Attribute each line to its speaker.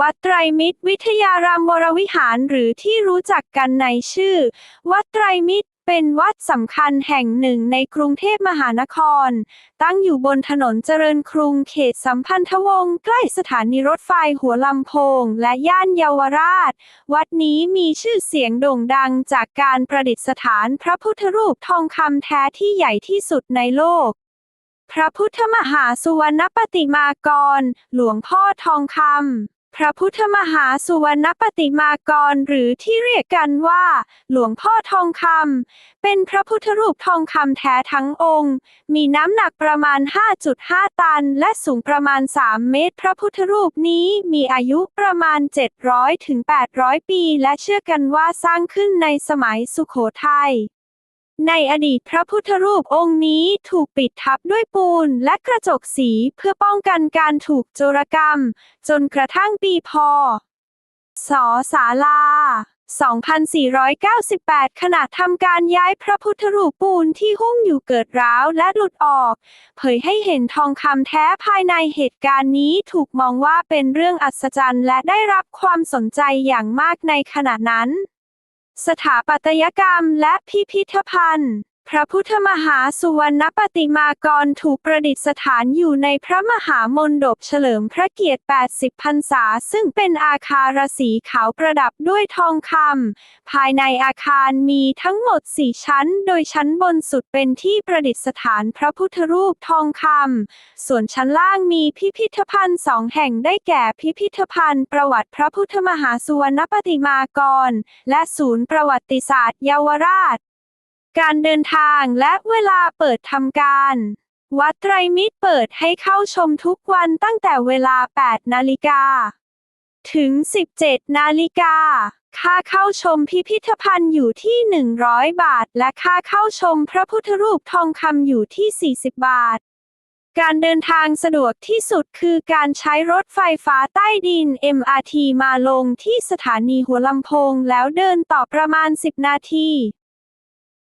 Speaker 1: วัดไตรมิตรวิทยารามวรวิหารหรือที่รู้จักกันในชื่อ วัดไตรมิตรเป็นวัดสำคัญแห่งหนึ่งในกรุงเทพมหานคร ตั้งอยู่บนถนนเจริญกรุงเขตสัมพันธวงศ์ใกล้สถานีรถไฟหัวลำโพง และย่านเยาวราช วัดนี้มีชื่อเสียงโด่งดังจากการประดิษฐานพระพุทธรูปทองคำแท้ที่ใหญ่ที่สุดในโลกพระพุทธมหาสุวรรณปฏิมากร หลวงพ่อทองคำ พระพุทธมหาสุวรรณปฏิมากรหรือที่เรียกกันว่า หลวงพ่อทองคำเป็นพระพุทธรูปทองคำแท้ทั้งองค์ มีน้ำหนักประมาณ 5.5 ตัน และสูงประมาณ 3 เมตร พระพุทธรูปนี้มีอายุประมาณ 700ถึง800 ปี และเชื่อกันว่าสร้างขึ้นในสมัยสุโขทัย ในอดีตพระพุทธรูปองค์นี้ถูกปิดทับด้วยปูนและกระจกสีเพื่อป้องกันการถูกโจรกรรม จนกระทั่งปีพ.ศศาลา 2498 ขณะทำการย้ายพระพุทธรูปปูนที่หุ้มอยู่เกิดร้าวและหลุดออก เผยให้เห็นทองคำแท้ภายในเหตุการณ์นี้ถูกมองว่าเป็นเรื่องอัศจรรย์และได้รับความสนใจอย่างมากในขณะนั้น สถาปัตยกรรมและพิพิธภัณฑ์ พระพุทธมหาสุวรรณปฏิมากรถูกประดิษฐานอยู่ในพระมหามนดบเฉลิมพระเกียรติ 80 พรรษา ซึ่งเป็นอาคารสีขาวประดับด้วยทองคำ ภายในอาคารมีทั้งหมด 4 ชั้น โดยชั้นบนสุดเป็นที่ประดิษฐานพระพุทธรูปทองคำ ส่วนชั้นล่างมีพิพิธภัณฑ์สองแห่งได้แก่พิพิธภัณฑ์ ประวัติพระพุทธมหาสุวรรณปฏิมากร และศูนย์ประวัติศาสตร์เยาวราช การเดินทางและเวลาเปิดทำการ วัดไตรมิตรเปิดให้เข้าชมทุกวันตั้งแต่เวลา 8 นาฬิกา ถึง 17 นาฬิกา ค่าเข้าชมพิพิธภัณฑ์อยู่ที่ 100 บาท และค่าเข้าชมพระพุทธรูปทองคำอยู่ที่ 40 บาท การเดินทางสะดวกที่สุดคือการใช้รถไฟฟ้าใต้ดิน MRT มาลงที่สถานีหัวลำโพงแล้วเดินต่อประมาณ 10 นาที